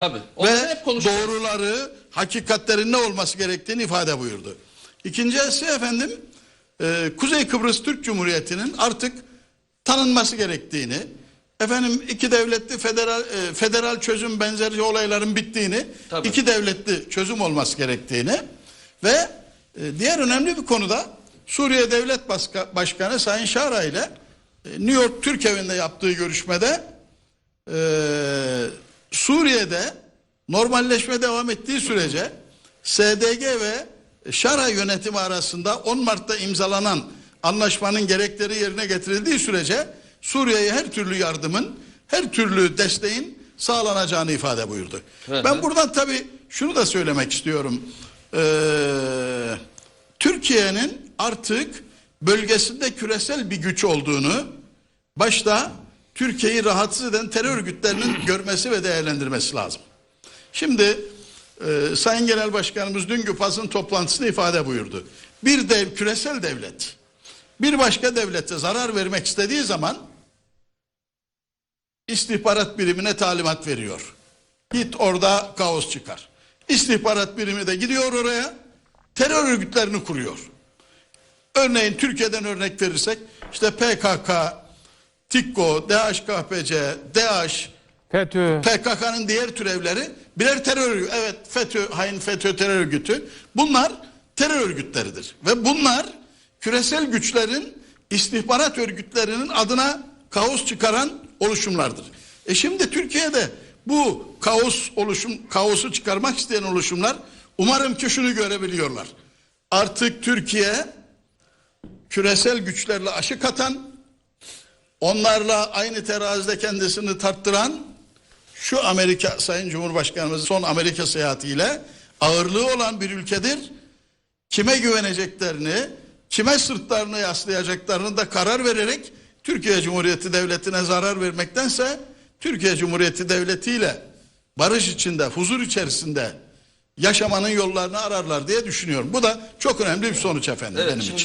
Tabii. ve hep konuşuyoruz. doğruları, hakikatlerin ne olması gerektiğini ifade buyurdu. İkincisi efendim e, Kuzey Kıbrıs Türk Cumhuriyeti'nin artık tanınması gerektiğini, efendim iki devletli federal e, federal çözüm benzeri olayların bittiğini, Tabii. iki devletli çözüm olması gerektiğini ve e, diğer önemli bir konuda Suriye Devlet Baska- Başkanı Sayın Şara ile e, New York Türk Evi'nde yaptığı görüşmede e, Suriye'de normalleşme devam ettiği sürece SDG ve Şara yönetimi arasında 10 Mart'ta imzalanan anlaşmanın gerekleri yerine getirildiği sürece Suriye'ye her türlü yardımın, her türlü desteğin sağlanacağını ifade buyurdu. Hı hı. Ben buradan tabii şunu da söylemek istiyorum. Ee, Türkiye'nin artık bölgesinde küresel bir güç olduğunu başta Türkiye'yi rahatsız eden terör örgütlerinin görmesi ve değerlendirmesi lazım. Şimdi e, Sayın Genel Başkanımız dün basın toplantısında ifade buyurdu. Bir dev küresel devlet bir başka devlete zarar vermek istediği zaman istihbarat birimine talimat veriyor. Git orada kaos çıkar. İstihbarat birimi de gidiyor oraya terör örgütlerini kuruyor. Örneğin Türkiye'den örnek verirsek işte PKK, TİKKO, DHKPC, DAEŞ, FETÖ. PKK'nın diğer türevleri birer terör örgütü. Evet FETÖ, hain FETÖ terör örgütü. Bunlar terör örgütleridir. Ve bunlar küresel güçlerin istihbarat örgütlerinin adına kaos çıkaran oluşumlardır. E şimdi Türkiye'de bu kaos oluşum kaosu çıkarmak isteyen oluşumlar umarım ki şunu görebiliyorlar. Artık Türkiye küresel güçlerle aşık atan, onlarla aynı terazide kendisini tarttıran şu Amerika Sayın Cumhurbaşkanımızın son Amerika seyahatiyle ağırlığı olan bir ülkedir. Kime güveneceklerini, kime sırtlarını yaslayacaklarını da karar vererek Türkiye Cumhuriyeti Devleti'ne zarar vermektense Türkiye Cumhuriyeti Devleti ile barış içinde, huzur içerisinde yaşamanın yollarını ararlar diye düşünüyorum. Bu da çok önemli bir sonuç efendim Evet, benim için.